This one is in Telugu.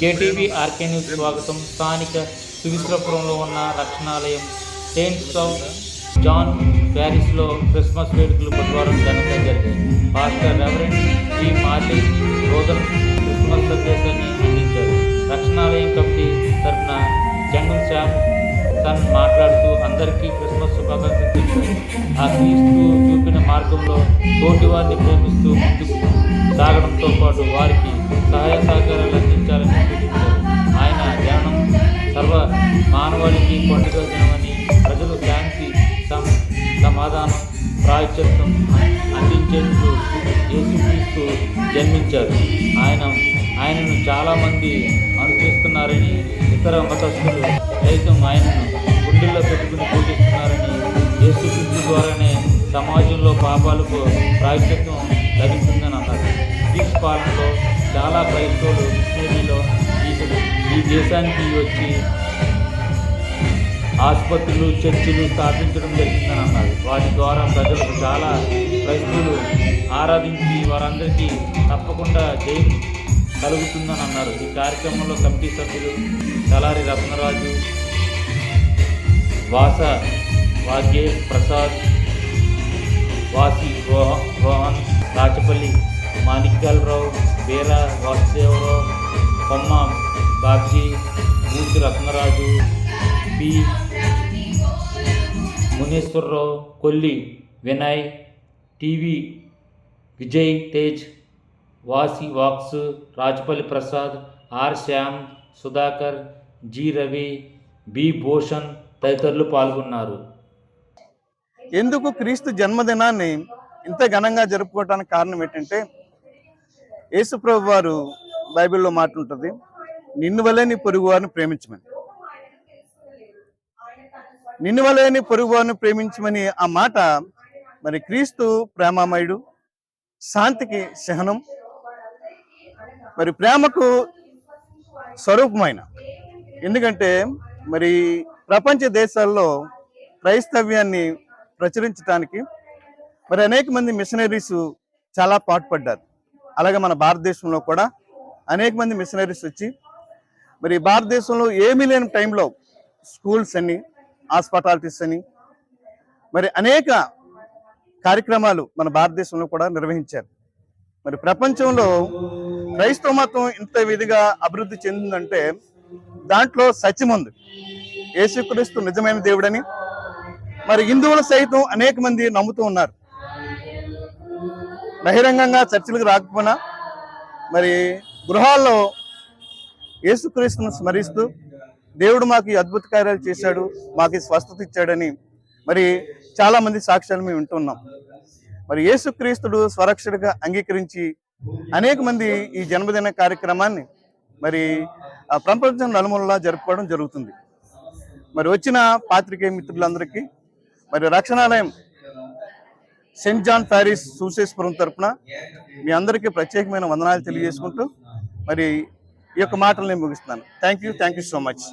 కేటీవీ ఆర్కే న్యూస్ స్వాగతం. స్థానిక సువిశ్రపురంలో ఉన్న రక్షణాలయం సెయింట్స్ ఆఫ్ జాన్ ప్యారిస్లో క్రిస్మస్ వేడుకలు బుధవారం ఘనంగా జరిగాయి. Pastor reverend G. Marley Rodan Christmas సందేశాన్ని అందించారు. రక్షణాలయం కమిటీ తరఫున జంగుల్ శ్యామ్ తను మాట్లాడుతూ అందరికీ క్రిస్మస్ శుభాకాంక్షలు తెలిపారు. ఆ క్రీస్తు చూపిన మార్గంలో తోటివారిని ప్రేమిస్తూ ముందుకు సాగడంతో పాటు వారికి సహాయ సహకారాలు ఇచ్చారు ఆయన ఆయనను చాలామంది అనుసరిస్తున్నారని ఇతర మతస్థులు సైతం ఆయనను గుండెల్లో పెట్టుకుని పూజిస్తున్నారని యేసుక్రీస్తు ద్వారానే సమాజంలో పాపాలకు ప్రాయశ్చిత్తం లభిస్తుందని అన్నారు. బ్రిటిష్ పాలనలో చాలా క్రైస్తవులు మిషనరీలో ఈ ఈ దేశానికి వచ్చి ఆసుపత్రులు చర్చిలు స్థాపించడం జరిగిందని అన్నారు. వాటి ద్వారా ప్రజలకు చాలా క్రైస్తవులు ఆరాధించి వారందరికీ తప్పకుండా జయం కలుగుతుందని అన్నారు ఈ కార్యక్రమంలో కమిటీ సభ్యులు తలారి రత్నరాజు వాస వాగ్యే Prasad Vasi Rohan Rohan Rachapalli Manikyalarao Veera Vasudevarao Komma Babji Murthy Ratnaraju P. Muneswararao Kolli Vinay TV Vijay Tej Vasi wax Rajapalli Prasad R Shyam Sudhakar G Ravi B Bhushan తదితరులు పాల్గొన్నారు. ఎందుకు క్రీస్తు జన్మదినాన్ని ఇంత ఘనంగా జరుపుకోవడానికి కారణం ఏంటంటే యేసుప్రభు వారు బైబిల్లో మాట ఉంటుంది నిన్ను వలే నీ పొరుగు వారిని ప్రేమించమని. నిన్ను వలే నీ పొరుగు వారిని ప్రేమించమని ఆ మాట మరి క్రీస్తు ప్రేమామయుడు శాంతికి సహనం మరి ప్రేమకు స్వరూపమైన. ఎందుకంటే మరి ప్రపంచ దేశాల్లో క్రైస్తవ్యాన్ని ప్రచురించడానికి మరి అనేక మంది మిషనరీస్ చాలా పాటుపడ్డారు. అలాగే మన భారతదేశంలో కూడా అనేక మంది మిషనరీస్ వచ్చి మరి భారతదేశంలో ఏమీ లేని టైంలో స్కూల్స్ అని హాస్పిటాలిటీస్ అని మరి అనేక కార్యక్రమాలు మన భారతదేశంలో కూడా నిర్వహించారు. మరి ప్రపంచంలో క్రైస్తవ మతం ఇంత విధిగా అభివృద్ధి చెందిందంటే దాంట్లో సత్యం ఉంది. యేసుక్రీస్తు నిజమైన దేవుడని మరి హిందువులు సైతం అనేక మంది నమ్ముతూ ఉన్నారు. బహిరంగంగా చర్చిలకు రాకపోయినా మరి గృహాల్లో యేసుక్రీస్తును స్మరిస్తూ దేవుడు మాకు అద్భుత కార్యాలు చేశాడు మాకు స్వస్థత ఇచ్చాడని మరి చాలా మంది సాక్ష్యాలు మేము వింటున్నాం. మరి యేసుక్రీస్తుడు స్వరక్షకుడిగా అంగీకరించి అనేక మంది ఈ జన్మదిన కార్యక్రమాన్ని మరి ఆ ప్రపంచం నలుమూలలా జరుపుకోవడం జరుగుతుంది. మరి వచ్చిన పాత్రికేయ మిత్రులందరికీ మరి రక్షణాలయం సెయింట్ జాన్ ప్యారిస్ సూసేశ్వరం తరపున మీ అందరికీ ప్రత్యేకమైన వందనాలు తెలియజేసుకుంటూ మరి ఈ యొక్క మాటలు నేను ముగిస్తున్నాను. Thank you thank you so much.